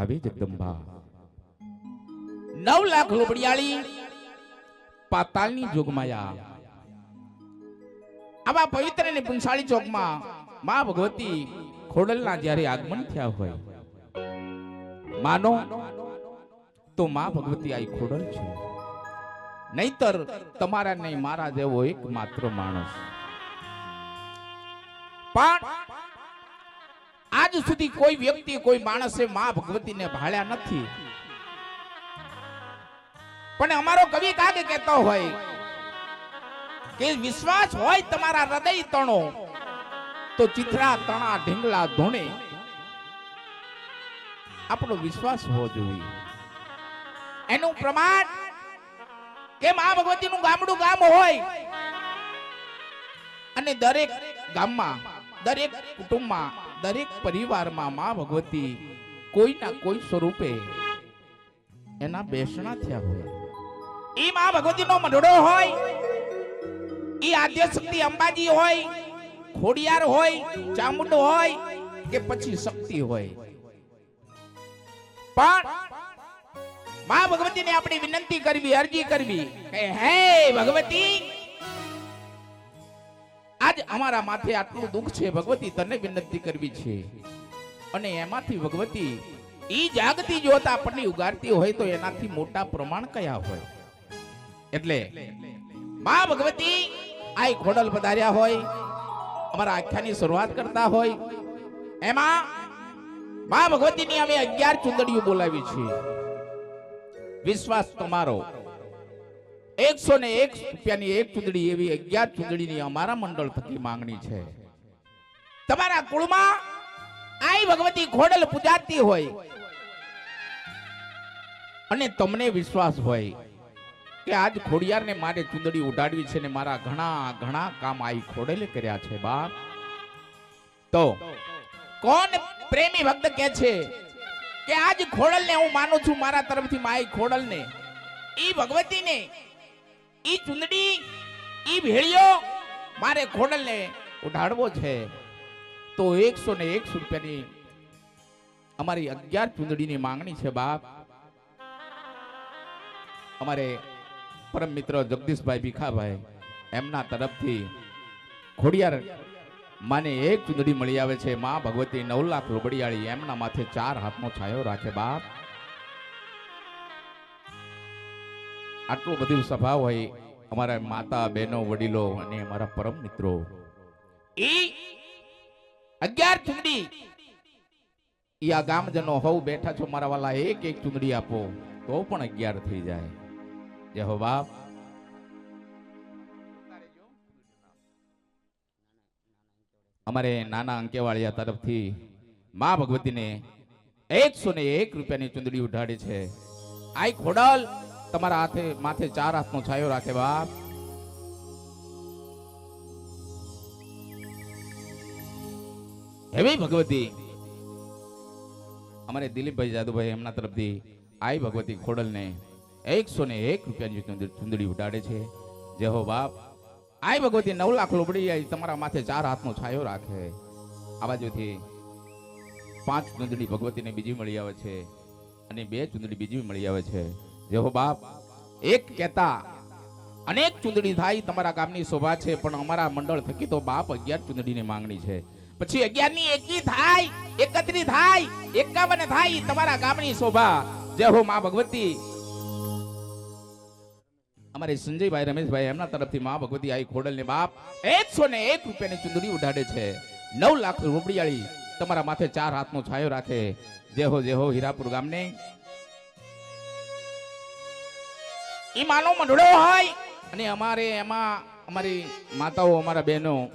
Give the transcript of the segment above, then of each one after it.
આવી જગદંબા નવ લાખ રૂપિયાળી પાતાળની જોગમાયા. આવા પવિત્ર ને પુંસાળી ચોકમાં માં ભગવતી ખોડલના જ્યારે આગમન થયા હોય. માનો તો માં ભગવતી આઈ ખોડલ છે. નહીતર તમારા નહીં મારા જેવો એક માત્ર માણસ. પણ સુધી કોઈ વ્યક્તિ, કોઈ માણસે મા ભગવતીને ભાળ્યા નથી. પણ અમારો કવિ કાગે કહેતો હોય કે વિશ્વાસ હોય તમારા હૃદય તણો, તો ચિત્રા તણા ઢીંગલા ધોણે. આપણો વિશ્વાસ હોવો જોઈએ. એનું પ્રમાણ કે મા ભગવતીનું ગામડું ગામ હોય અને દરેક ગામમાં, દરેક કુટુંબમાં દરેક પરિવારમાં માં ભગવતી કોઈના કોઈ સ્વરૂપે એના બેસણા થયા હોય. એ મા ભગવતીનો મંડળો હોય એ આદ્ય શક્તિ અંબાજી હોય, ખોડિયાર હોય, ચામુંડ હોય કે પછી શક્તિ હોય. પણ મા ભગવતીને આપણે વિનંતી કરવી, અરજી કરવી કે, હે ભગવતી આજ અમારા માથે આટલું દુઃખ છે, ભગવતી, તને વિનંતી કરવી છે. અને એમાંથી ભગવતી, ઈ જાગતી જોત આપણને ઉગારતી હોય તો એનાથી મોટા પ્રમાણ કયા હોય? એટલે મા ભગવતી, આ ખોડલ પધાર્યા હોય, અમારા આખ્યાની શરૂઆત કરતા હોય. એમાં મા ભગવતીની અમે અગિયાર ચુંદડીઓ બોલાવી છે. વિશ્વાસ તમારો એકસો ને એક રૂપિયાની એક ચૂંટણી એવી અગિયાર ચૂંટણીની અમારા મંડળ થકી માંગણી છે. તમારા કુળમાં આઈ ભગવતી ખોડલ પૂજાતી હોય અને તમને વિશ્વાસ હોય કે આજ ખોડિયારને મારે ચૂંદડી ઉડાડવી છે ને મારા ઘણા ઘણા કામ આઈ ખોડેલે કર્યા છે બાપ. તો કોણ પ્રેમી ભક્ત કે છે કે આજ ખોડલને હું માનું છું, મારા તરફથી માઈ ખોડલને, ઈ ભગવતીને ઈ ચુંદડી, ઈ ભેળિયો મારે ખોડલને ઉડાડવો છે. તો એકસો ને એકસો રૂપિયાની અમારી અગિયાર ચુંદડીની માંગણી છે, બાપ. અમારે પરમ મિત્ર જગદીશભાઈ ભીખાભાઈ એમના તરફથી ખોડિયાર માને એક ચૂંદડી મળી આવે છે. મા ભગવતી નવ લાખ રૂબડિયાળી એમના માથે ચાર હાથનો છાયો રાખે, બાપ. આટલું બધું સભા હોય અમારા માતા બહેનો વડીલો અને અમારા પરમ મિત્રો. એ અગિયાર ચુંદડી એ આ ગામજનો હોવ બેઠા છો મારા વાલા એક એક ચુંદડી આપો તો પણ અગિયાર થઈ જાય. જે હો બાપ. અમારે નાના અંકેવાળિયા તરફથી મા ભગવતીને એકસો ને એક રૂપિયાની ચૂંદડી ઉઢાડી છે. આઈ ખોડલ. તમારા હાથે માથે ચાર હાથનો છાયો રાખે બાપ. હેવી ભગવતી? અમારે દિલીપભાઈ જાદુભાઈ એમના તરફથી આઈ ભગવતી ખોડલને એકસો ને એક રૂપિયાની ચુંદડી ઉડાડે છે. જે હો બાપ. આઈ ભગવતી, નવ લાખ લોબડી આવી તમારા માથે ચાર હાથનો છાયો રાખે. આ બાજુથી પાંચ ચુંદડી ભગવતીને બીજી મળી આવે છે અને બે ચુંદડી બીજી મળી આવે છે. જે હો બાપ એક કહેતા, અનેક ચુંદડી થાય, તમારા ગામની શોભા છે, પણ અમારા મંડળ થકી તો બાપ અગિયાર ચુંદડીની માંગણી છે. પછી અગિયારની એકી થાય, એકત્રી થાય, એકાવન થાય, તમારા ગામની શોભા. જય હો મા ભગવતી. અમારે સંજયભાઈ, રમેશભાઈ એમના તરફથી મા ભગવતી આઈ ખોડલ ને બાપ એકસો ને એક રૂપિયાની ચુંદડી ઉડાડે છે. નવ લાખ રૂપિયાળી તમારા માથે ચાર હાથનો છાયો રાખે. જે હો જે હો, હીરાપુર ગામને. ઈ માનો મંડળો હોય. અને અમારે એમાં અમારી માતાઓ, અમારા બહેનો.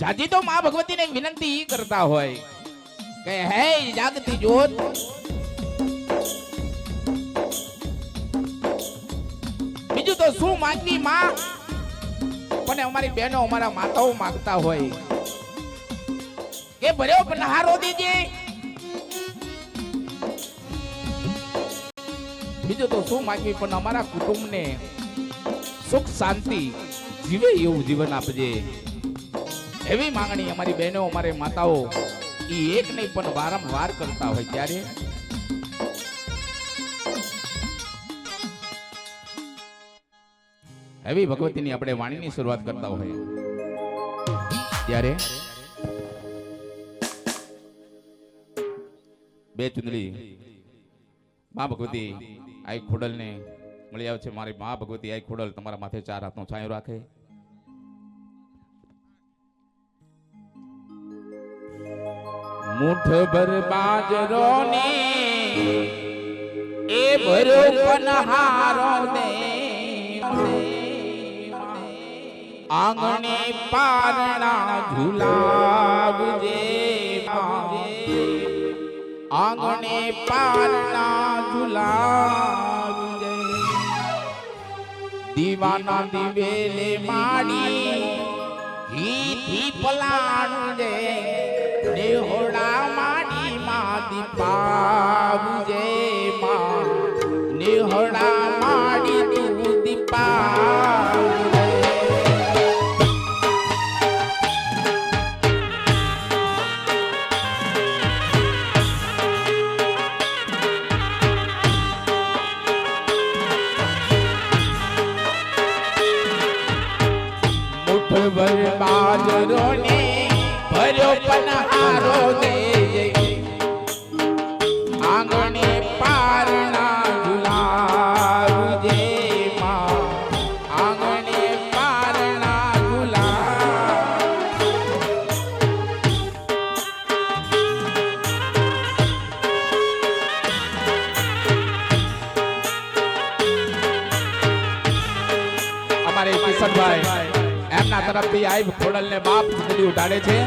જાજી તો માં ભગવતીને વિનંતી કરતા હોય કે, હે જાગતી જોત. બીજું તો શું માંગવી માં? પણ અમારી બહેનો અમારા માતાઓ માંગતા હોય. કે, ભર્યો પનહારો દેજે. બીજું તો શું માગવી પણ અમારા કુટુંબને સુખ, શાંતિ જીવે એવું જીવન આપજે. એવી માંગણી અમારી બહેનો, અમારે માતાઓ એ એક નહીં, પણ વારંવાર કરતા હોય ત્યારે. એવી ભગવતીની આપણે વાણીની શરૂઆત કરતા હોય ત્યારે બે ચુંદડી. મા ભગવતી આઈ ખોડલને મળી આવે છે મારી મા ભગવતી આઈ ખોડલ, તમારા માથે ચાર હાથનો છાંયો રાખે. મુઠ ભર બાજરો એ ભરો પનહારો દે આંગણે પારણા ઝુલાવજે આંગણે પારણા ઝુલાવજે દીવાના દિવેલે માડી ઘીથી પલાણું જે નેહોડા માડી માં દીપાવજે માં. નેહોડા એમના તરફથી આઈ ખોડલ ને બાપ ઉડાડે છે.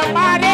ભુવન મારે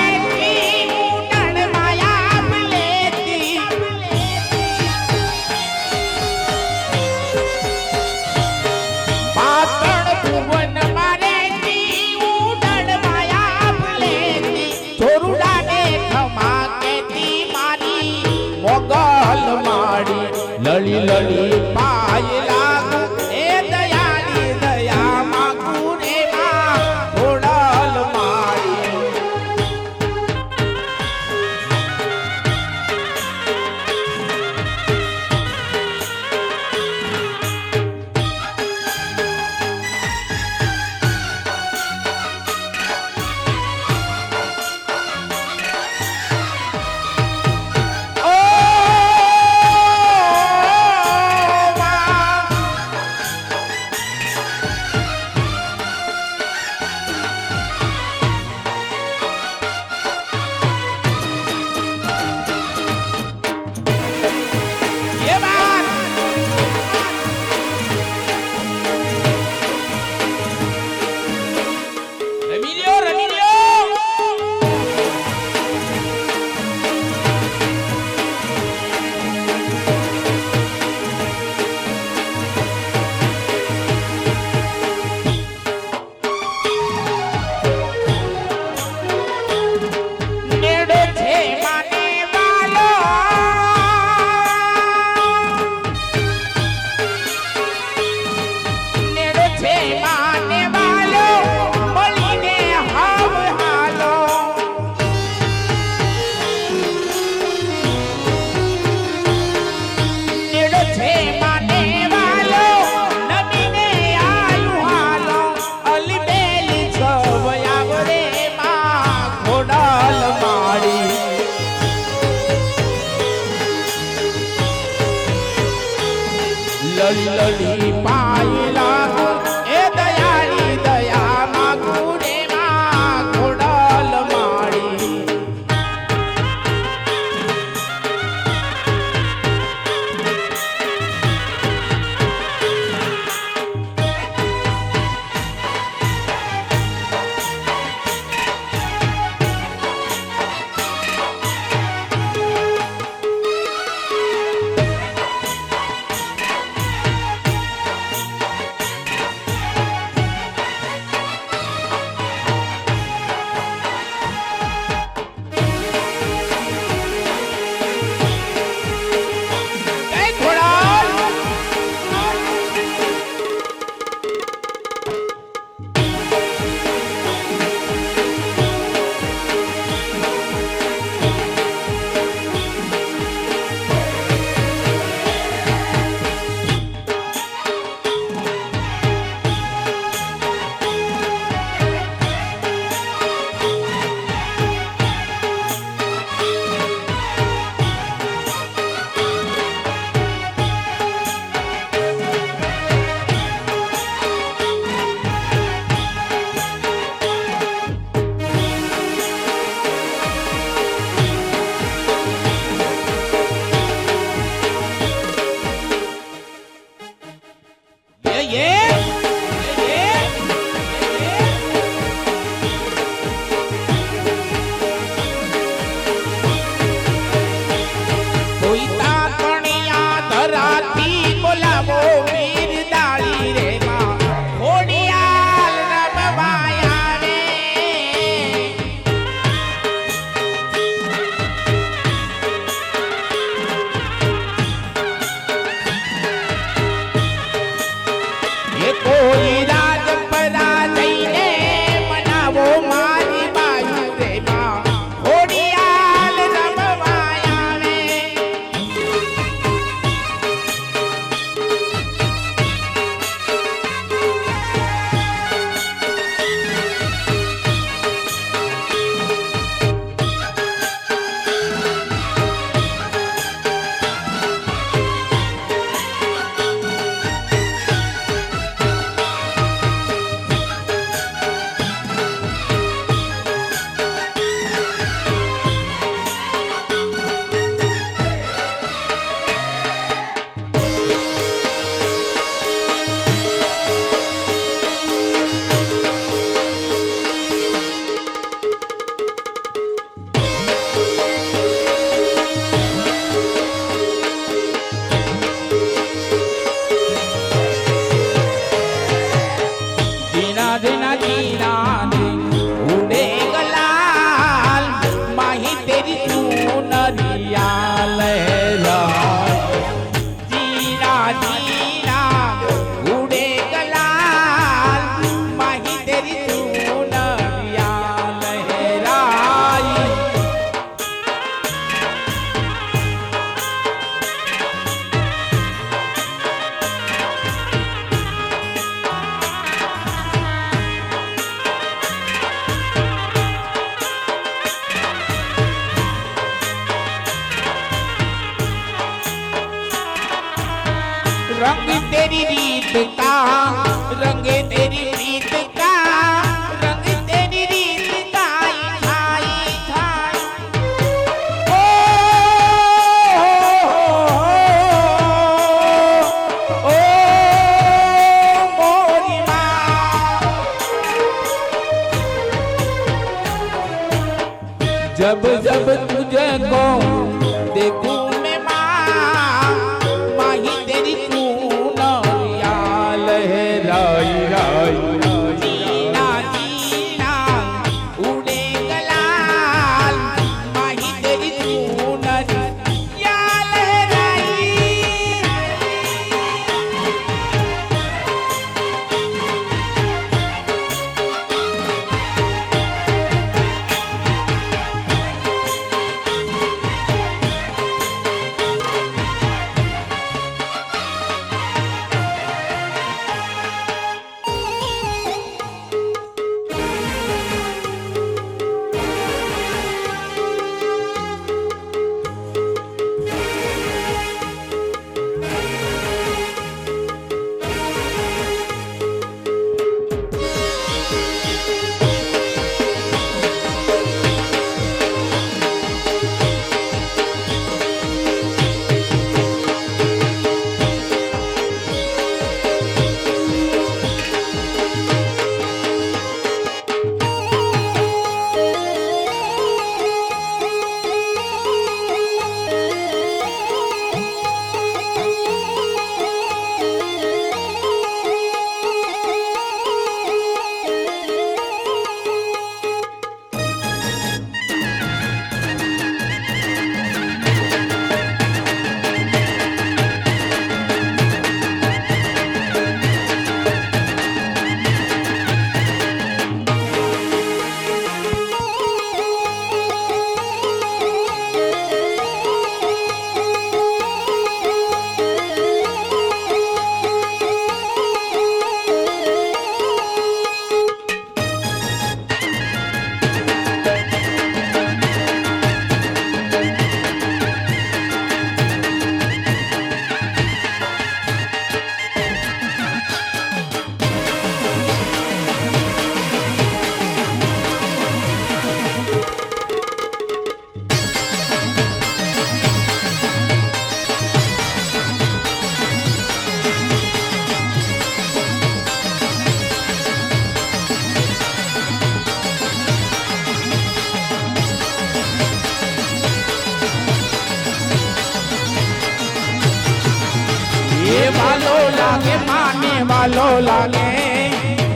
વાલો લાગે, માને વાલો લાગે.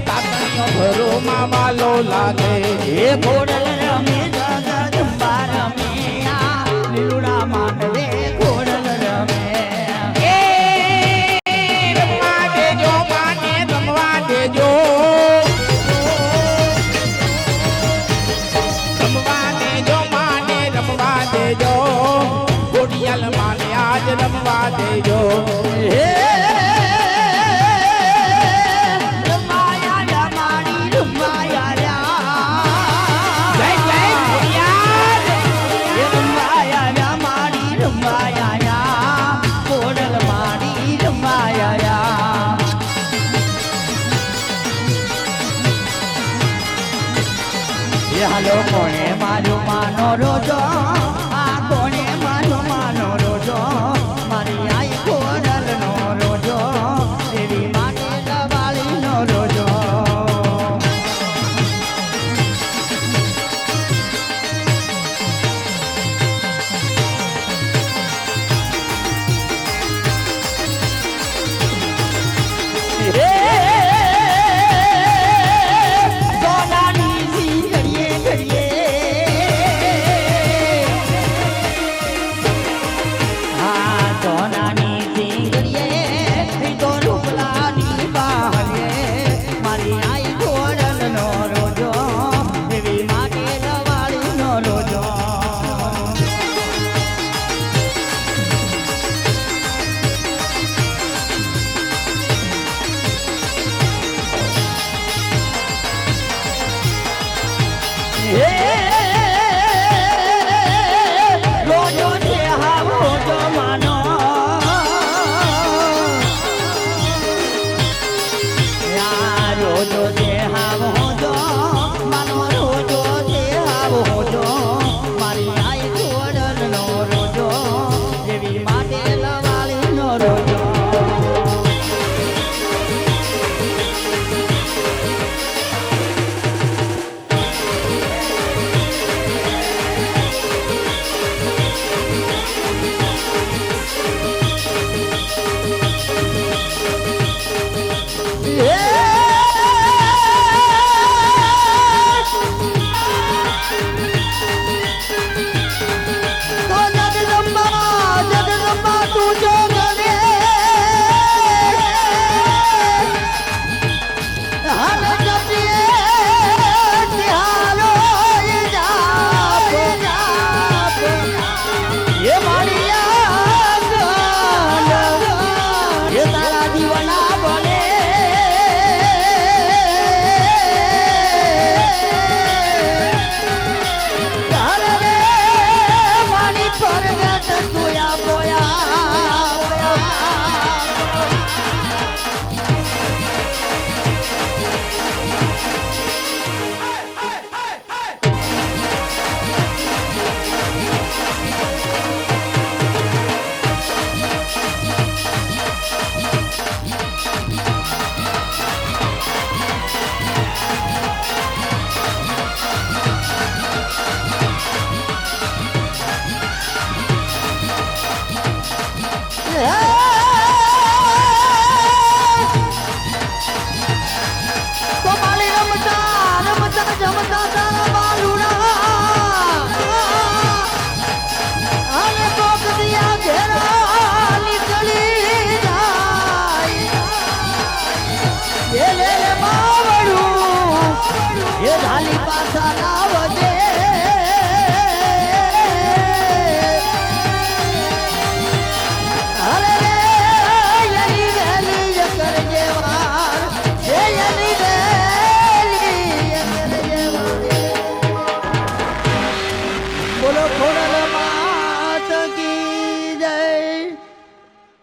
તાતણીઓ ભરો માં વાલો લાગે. એ ગોડલ રમે, જગત બારમીના લીલુડા માટે